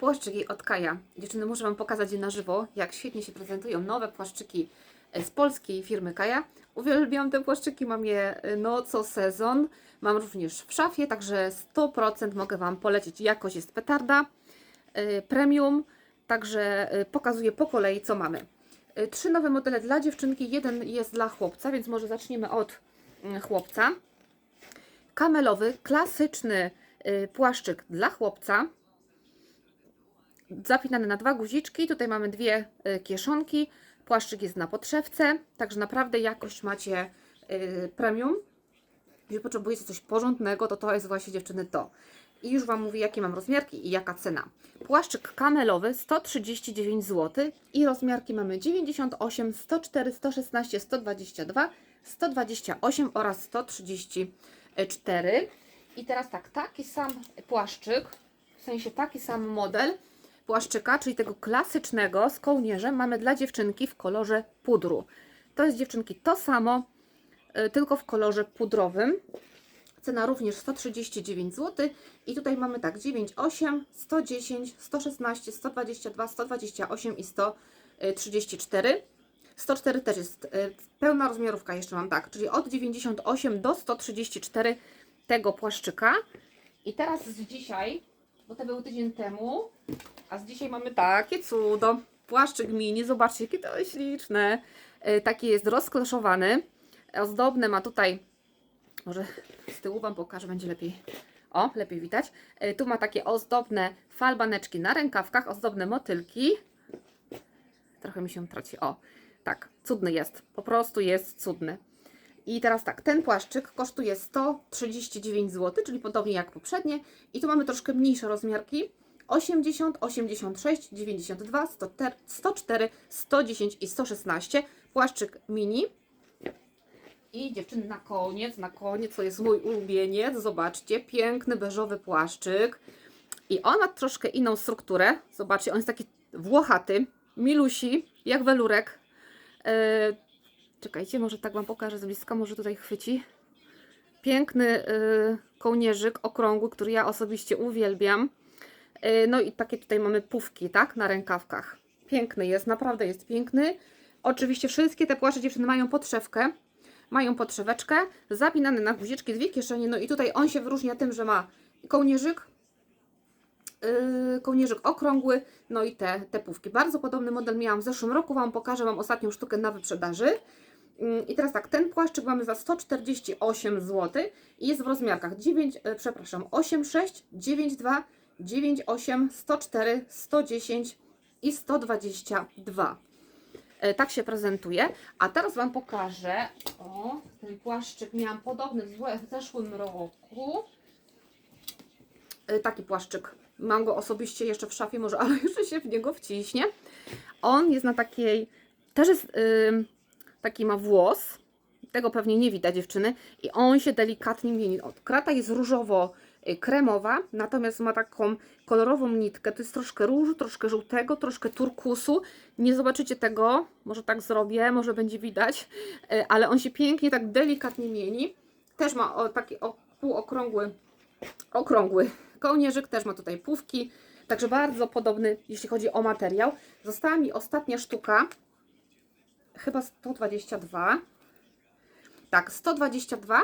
płaszczyki od Kaja. Dziewczyny, muszę Wam pokazać je na żywo, jak świetnie się prezentują nowe płaszczyki e, z polskiej firmy Kaja. Uwielbiam te płaszczyki, mam je e, no co sezon. Mam również w szafie, także 100% mogę Wam polecić. Jakość jest petarda, e, premium, także pokazuję po kolei co mamy. Trzy nowe modele dla dziewczynki, jeden jest dla chłopca, więc może zaczniemy od mm, chłopca. Kamelowy, klasyczny płaszczyk dla chłopca. Zapinany na dwa guziczki. Tutaj mamy dwie y, kieszonki. Płaszczyk jest na podszewce, także naprawdę jakość macie y, premium. Jeżeli potrzebujecie coś porządnego, to to jest właśnie dziewczyny to. I już Wam mówię, jakie mam rozmiarki i jaka cena. Płaszczyk kamelowy 139 zł i rozmiarki mamy 98, 104, 116, 122, 128 oraz 134. I teraz tak, taki sam płaszczyk, w sensie taki sam model płaszczyka, czyli tego klasycznego z kołnierzem mamy dla dziewczynki w kolorze pudru. To jest dziewczynki to samo, y, tylko w kolorze pudrowym. Cena również 139 zł. I tutaj mamy tak 98, 110, 116, 122, 128 i 134. 104 też jest y, pełna rozmiarówka, jeszcze mam tak, czyli od 98 do 134 tego płaszczyka. I teraz z dzisiaj, bo to był tydzień temu, a z dzisiaj mamy takie cudo. Płaszczyk mini, zobaczcie, jakie to śliczne. Y, Taki jest rozkloszowany. Ozdobne ma tutaj, może z tyłu Wam pokażę, będzie lepiej. O, lepiej widać. Y, Tu ma takie ozdobne falbaneczki na rękawkach, ozdobne motylki. Trochę mi się traci. O, tak, cudny jest. Po prostu jest cudny. I teraz tak, ten płaszczyk kosztuje 139 zł, czyli podobnie jak poprzednie. I tu mamy troszkę mniejsze rozmiarki. 80, 86, 92, 104, 104, 110 i 116. Płaszczyk mini. I dziewczyny na koniec, na koniec, co jest mój ulubieniec. Zobaczcie, piękny beżowy płaszczyk. I on ma troszkę inną strukturę. Zobaczcie, on jest taki włochaty, milusi, jak welurek. E, czekajcie, może tak Wam pokażę z bliska, może tutaj chwyci. Piękny y, kołnierzyk okrągły, który ja osobiście uwielbiam. Y, no i takie tutaj mamy pufki, tak, na rękawkach. Piękny jest, naprawdę jest piękny. Oczywiście wszystkie te płasze dziewczyny mają podszewkę. Mają podszeweczkę, zapinane na guziczki, dwie kieszenie. No i tutaj on się wyróżnia tym, że ma kołnierzyk, yy, kołnierzyk okrągły, no i te, te pówki. Bardzo podobny model miałam w zeszłym roku, Wam pokażę, mam ostatnią sztukę na wyprzedaży. Yy, I teraz tak, ten płaszczyk mamy za 148 zł i jest w rozmiarkach 9, yy, przepraszam, 86, 92, 98, 104, 110 i 122. E, Tak się prezentuje. A teraz Wam pokażę. O, ten płaszczyk miałam podobny w zeszłym roku. E, Taki płaszczyk. Mam go osobiście jeszcze w szafie, może, ale jeszcze się w niego wciśnie. On jest na takiej. Też jest. ym, taki ma włos. Tego pewnie nie widać dziewczyny. I on się delikatnie mieni. Krata jest różowo y, natomiast ma taką kolorową nitkę. To jest troszkę różu, troszkę żółtego, troszkę turkusu. Nie zobaczycie tego, może tak zrobię, może będzie widać, y, ale on się pięknie tak delikatnie mieni. Też ma taki półokrągły okrągły kołnierzyk, też ma tutaj pówki, także bardzo podobny, jeśli chodzi o materiał. Została mi ostatnia sztuka, chyba 122. Tak, 122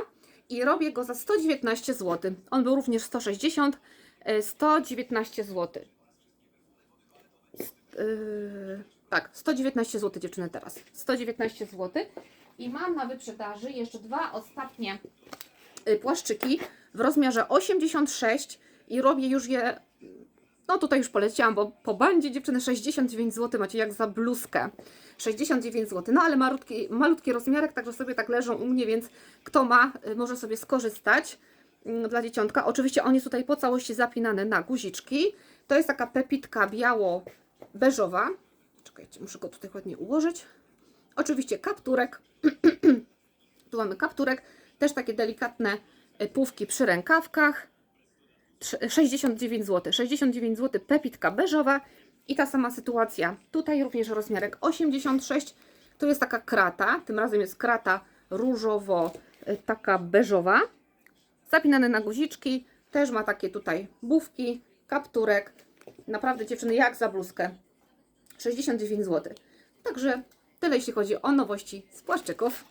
i robię go za 119 zł. On był również 160, e, 119 zł. Yy, tak, 119 zł dziewczyny teraz. 119 zł. I mam na wyprzedaży jeszcze dwa ostatnie y, płaszczyki w rozmiarze 86 i robię już je, no tutaj już poleciałam, bo po bandzie dziewczyny 69 zł macie jak za bluzkę. 69 zł, no ale malutki, malutki rozmiarek, także sobie tak leżą u mnie, więc kto ma, y, może sobie skorzystać mm, dla dzieciątka. Oczywiście on jest tutaj po całości zapinany na guziczki. To jest taka pepitka biało-beżowa. Czekajcie, muszę go tutaj ładnie ułożyć. Oczywiście kapturek. tu mamy kapturek, też takie delikatne y, pówki przy rękawkach. Trz- 69 zł. 69 zł pepitka beżowa i ta sama sytuacja. Tutaj również rozmiarek 86. To jest taka krata, tym razem jest krata różowo y, taka beżowa. Zapinane na guziczki, też ma takie tutaj bufki, kapturek naprawdę dziewczyny jak za bluzkę. 69 zł. Także tyle jeśli chodzi o nowości z płaszczyków.